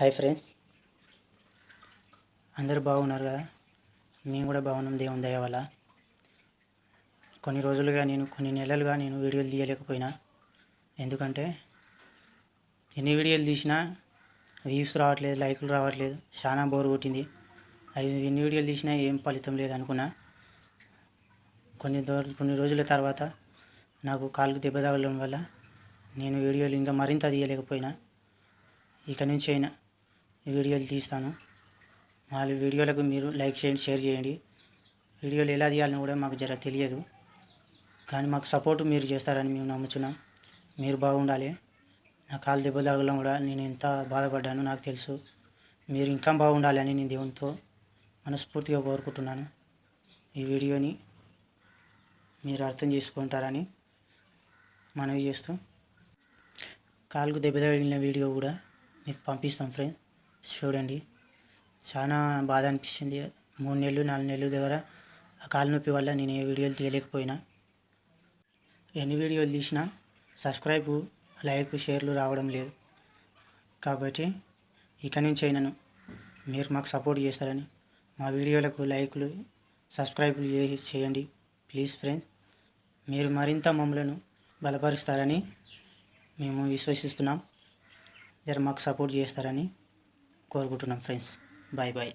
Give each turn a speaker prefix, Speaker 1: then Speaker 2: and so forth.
Speaker 1: Hi friends. అందరూ బాగున్నారు కదా? మేము కూడా బాగున్నాం దేవుని దయ వల్ల. కొన్ని రోజులుగా నేను కొన్ని నెలలుగా నేను వీడియోలు తీయలేకపోయినా. ఎందుకంటే ఎన్ని వీడియోలు తీసినా వ్యూస్ రావట్లేదు లైకులు రావట్లేదు చాలా బోర్ కొట్టింది. అవి ఎన్ని వీడియోలు తీసినా ఏం ఫలితం లేదు అనుకున్నా. కొన్ని కొన్ని రోజుల తర్వాత నాకు కాళ్ళకు దెబ్బ తగలడం వల్ల నేను వీడియోలు ఇంకా మరింత తీయలేకపోయినా. ఇక నుంచి అయినా వీడియోలు తీస్తాను. వాళ్ళ వీడియోలకు మీరు లైక్ చేయండి షేర్ చేయండి. వీడియోలు ఎలా తీయాలని కూడా మాకు జర తెలియదు. కానీ మాకు సపోర్ట్ మీరు చేస్తారని మేము నమ్ముతున్నాం మీరు బాగుండాలి. నా కాలు దెబ్బ తాగడం కూడా నేను ఎంత బాధపడ్డానో నాకు తెలుసు. మీరు ఇంకా బాగుండాలి అని నేను దేవునితో మనస్ఫూర్తిగా కోరుకుంటున్నాను. ఈ వీడియోని మీరు అర్థం చేసుకుంటారని మనవి చేస్తూ కాలుకు దెబ్బ తగిలిన వీడియో కూడా మీకు పంపిస్తాం ఫ్రెండ్స్. చూడండి. చాలా బాధ అనిపించింది మూడు నెలలు నాలుగు నెలలు దగ్గర ఆ కాలు నొప్పి వల్ల నేను ఏ వీడియోలు తీయలేకపోయినా. ఎన్ని వీడియోలు తీసినా సబ్స్క్రైబ్ లైక్ షేర్లు రావడం లేదు. కాబట్టి ఇక నుంచి అయినను మీరు మాకు సపోర్ట్ చేస్తారని మా వీడియోలకు లైక్లు సబ్స్క్రైబ్లు చేయండి. ప్లీజ్ ఫ్రెండ్స్ మీరు మరింత మమ్మలను బలపరుస్తారని మేము విశ్వసిస్తున్నాం. జర మాకు సపోర్ట్ చేస్తారని కోరుకుంటున్నాం ఫ్రెండ్స్. Bye bye.